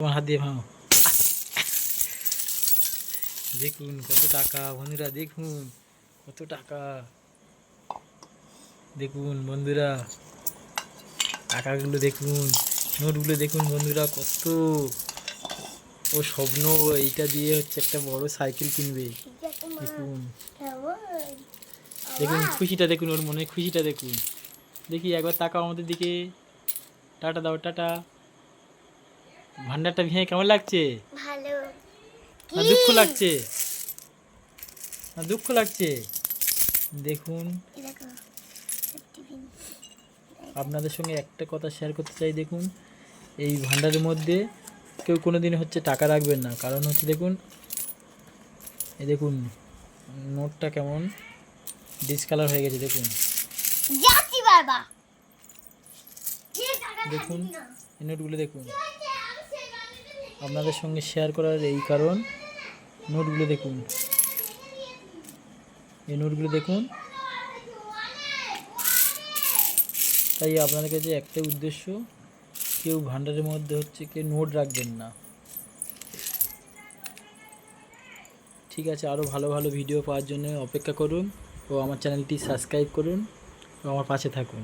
তোমার হাত দিয়ে ভাঙো। দেখুন কত টাকা, বন্ধুরা দেখুন কত টাকা। দেখুন বন্ধুরা, টাকাগুলো দেখুন, নোটগুলো দেখুন বন্ধুরা কত। ও স্বপ্ন, এইটা দিয়ে হচ্ছে একটা বড় সাইকেল কিনবে। দেখুন। দেখুন, খুশিটা দেখুন, ওর মনে খুশিটা দেখুন। দেখি একবার তাকাও আমাদের দিকে। টাটা দাও, টাটা। ভান্ডারটা ভেঙে কেমন লাগছে? ভালো। না দুঃখ লাগছে। না দুঃখ লাগছে। দেখুন। আপনাদের সঙ্গে একটা কথা শেয়ার করতে চাই দেখুন। এই ভান্ডারের মধ্যে কেউ কোনো দিন হচ্ছে টাকা রাখবেন না। কারণ হচ্ছে দেখুন এই দেখুন নোটটা কেমন ডিসকালার হয়ে গেছে দেখুন। দেখুন এই নোটগুলো দেখুন। আপনাদের সঙ্গে শেয়ার করার এই কারণ, নোটগুলো দেখুন। এই নোটগুলো দেখুন। তাই আপনাদের কাছে একটাই উদ্দেশ্য, কেউ ভান্ডারের মধ্যে হচ্ছে কেউ নোট রাখবেন না। ঠিক আছে আরও ভালো ভালো ভিডিও পাওয়ার জন্য অপেক্ষা করুন ও আমার চ্যানেলটি সাবস্ক্রাইব করুন ও আমার পাশে থাকুন।